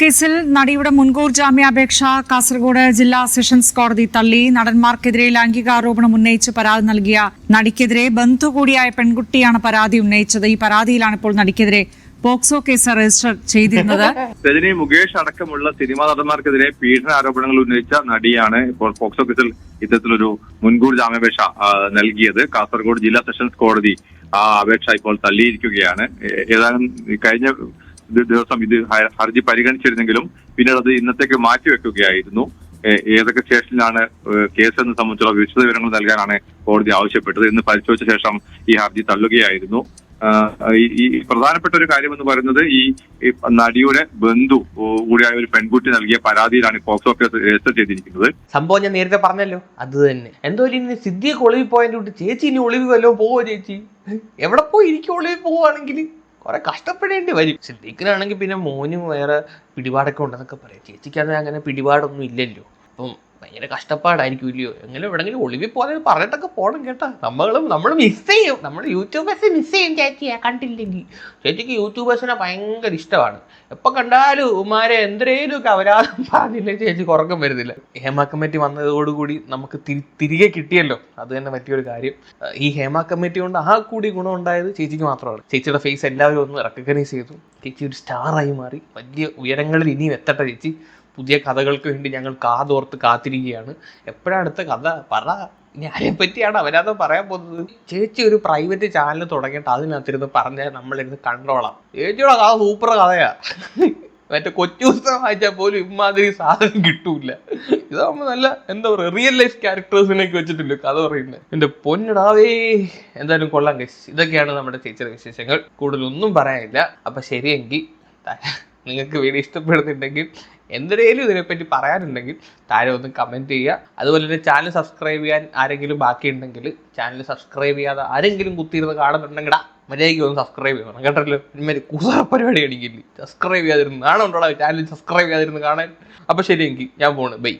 കേസിൽ നടിയുടെ മുൻകൂർ ജാമ്യാപേക്ഷ കാസർഗോഡ് ജില്ലാ സെഷൻസ് കോടതി തള്ളി. നടന്മാർക്കെതിരെ ലൈംഗികാരോപണം ഉന്നയിച്ച് പരാതി നൽകിയ നടിക്കെതിരെ ബന്ധു കൂടിയായ പെൺകുട്ടിയാണ് പരാതി ഉന്നയിച്ചത്. ഈ പരാതിയിലാണ് ഇപ്പോൾ നടിക്കെതിരെ പോക്സോ കേസ് രജിസ്റ്റർ ചെയ്തിരുന്നത്. രജനി മുകേഷ് അടക്കമുള്ള സിനിമാ നടന്മാർക്കെതിരെ പീഡന ആരോപണങ്ങൾ ഉന്നയിച്ച നടിയാണ് ഇപ്പോൾ പോക്സോ കേസിൽ ഇത്തരത്തിലൊരു മുൻകൂർ ജാമ്യാപേക്ഷ നൽകിയത്. കാസർഗോഡ് ജില്ലാ സെഷൻസ് കോടതി ആ അപേക്ഷ ഇപ്പോൾ തള്ളിയിരിക്കുകയാണ്. ഏതാനും കഴിഞ്ഞ ദിവസം ഇത് ഹർജി പരിഗണിച്ചിരുന്നെങ്കിലും പിന്നീട് അത് ഇന്നത്തേക്ക് മാറ്റിവെക്കുകയായിരുന്നു. ഏതൊക്കെ സ്റ്റേഷനിലാണ് കേസ് എന്ന് സംബന്ധിച്ചുള്ള വിശദ വിവരങ്ങൾ നൽകാനാണ് കോടതി ആവശ്യപ്പെട്ടത്. ഇന്ന് പരിശോധിച്ച ശേഷം ഈ ഹർജി തള്ളുകയായിരുന്നു. ഈ പ്രധാനപ്പെട്ട ഒരു കാര്യം എന്ന് പറയുന്നത് ഈ നടിയുടെ ബന്ധു കൂടിയായ ഒരു പെൺകുട്ടി നൽകിയ പരാതിയിലാണ് പോക്സോ കേസ് രജിസ്റ്റർ ചെയ്തിരിക്കുന്നത്. സംഭവം ഞാൻ നേരത്തെ പറഞ്ഞല്ലോ. അത് തന്നെ. എന്തോ ഇനി സിദ്ധിയൊക്കെ ഒളിവിൽ പോയതിന്റെ ചേച്ചി ഇനി ഒളിവ് വല്ലതും പോവോ ചേച്ചി? എവിടെ പോയി എനിക്ക് ഒളിവിൽ പോവുകയാണെങ്കിൽ? കുറെ കഷ്ടപ്പെടേണ്ടി വരും. സിദ്ദീഖിനാണെങ്കിൽ പിന്നെ മോനും വേറെ പിടിപാടൊക്കെ ഉണ്ടെന്നൊക്കെ പറയാം. ചേച്ചിക്കാണെങ്കിൽ അങ്ങനെ പിടിപാടൊന്നും ഇല്ലല്ലോ. അപ്പം ഭയങ്കര കഷ്ടപ്പാടായിരിക്കും ഇല്ലയോ? എങ്ങനെ എവിടെങ്കിലും ഒളിവിൽ പോലെ പറഞ്ഞിട്ടൊക്കെ പോകണം കേട്ടോ. നമ്മളും നമ്മൾ മിസ് ചെയ്യും. നമ്മൾ യൂട്യൂബേഴ്സ് മിസ് ചെയ്യും ചേച്ചിയെ കണ്ടില്ലെങ്കിൽ ചേച്ചിക്ക് യൂട്യൂബേഴ്സിനെ ഭയങ്കര ഇഷ്ടമാണ്. എപ്പൊ കണ്ടാലും ഉമാരെ എന്തരേലും അപരാധം പറഞ്ഞില്ലേ ചേച്ചി കുറക്കം വരുന്നില്ല. ഹേമ കമ്മിറ്റി വന്നതോടുകൂടി നമുക്ക് തിരി തിരികെ കിട്ടിയല്ലോ. അത് തന്നെ പറ്റിയൊരു കാര്യം. ഈ ഹേമ കമ്മിറ്റി കൊണ്ട് ആ കൂടി ഗുണം ഉണ്ടായത് ചേച്ചിക്ക് മാത്രമാണ്. ചേച്ചിയുടെ ഫേസ് എല്ലാവരും ഒന്ന് റെക്കഗ്നൈസ് ചെയ്തു. ചേച്ചി ഒരു സ്റ്റാറായി മാറി. വലിയ ഉയരങ്ങളിൽ ഇനിയും എത്തട്ടെ ചേച്ചി. പുതിയ കഥകൾക്ക് വേണ്ടി ഞങ്ങൾ കാതോർത്ത് കാത്തിരിക്കുകയാണ്. എപ്പോഴാണ് അടുത്ത കഥ? പറ. ആരെ പറ്റിയാണ് അവരത് പറയാൻ പോകുന്നത്? ചേച്ചി ഒരു പ്രൈവറ്റ് ചാനൽ തുടങ്ങിയിട്ട് അതിനകത്തിരുന്ന് പറഞ്ഞാൽ നമ്മളിരുന്ന് കണ്ടോളാം ചേച്ചിയുടെ കഥ സൂപ്പർ കഥയാ. മറ്റേ കൊച്ചു പുസ്തകം വായിച്ചാൽ പോലും ഇമാതിരി സാധനം കിട്ടൂല. ഇതാകുമ്പോൾ നല്ല എന്താ പറയുക റിയൽ ലൈഫ് ക്യാരക്ടേഴ്സിനൊക്കെ വെച്ചിട്ടില്ല കഥ പറയുന്നത് എന്റെ പൊന്നിടാവേ. എന്തായാലും കൊള്ളാം ഗസ് ഇതൊക്കെയാണ് നമ്മുടെ ചേച്ചിയുടെ വിശേഷങ്ങൾ. കൂടുതലൊന്നും പറയാനില്ല. അപ്പൊ ശരിയെങ്കിൽ നിങ്ങൾക്ക് വീഡിയോ ഇഷ്ടപ്പെടുന്നുണ്ടെങ്കിൽ എന്തിനേലും ഇതിനെപ്പറ്റി പറയാനുണ്ടെങ്കിൽ താഴെ ഒന്ന് കമന്റ് ചെയ്യുക. അതുപോലെ തന്നെ ചാനൽ സബ്സ്ക്രൈബ് ചെയ്യാൻ ആരെങ്കിലും ബാക്കിയുണ്ടെങ്കിൽ ചാനൽ സബ്സ്ക്രൈബ് ചെയ്യാതെ ആരെങ്കിലും കുത്തിയിരുന്ന് കാണുന്നുണ്ടെങ്കിടാ മര്യാദയ്ക്ക് ഒന്ന് സബ്സ്ക്രൈബ് ചെയ്യണം. കേട്ടല്ലോ ഇനിമേൽ കുസറ പരിപാടി അടിക്കില്ല സബ്സ്ക്രൈബ് ചെയ്യാതിരുന്ന്. നാണോ ഉണ്ടോടാ ചാനൽ സബ്സ്ക്രൈബ് ചെയ്യാതിരുന്ന് കാണാൻ? അപ്പോൾ ശരിയെങ്കിൽ ഞാൻ പോണ്. ബൈ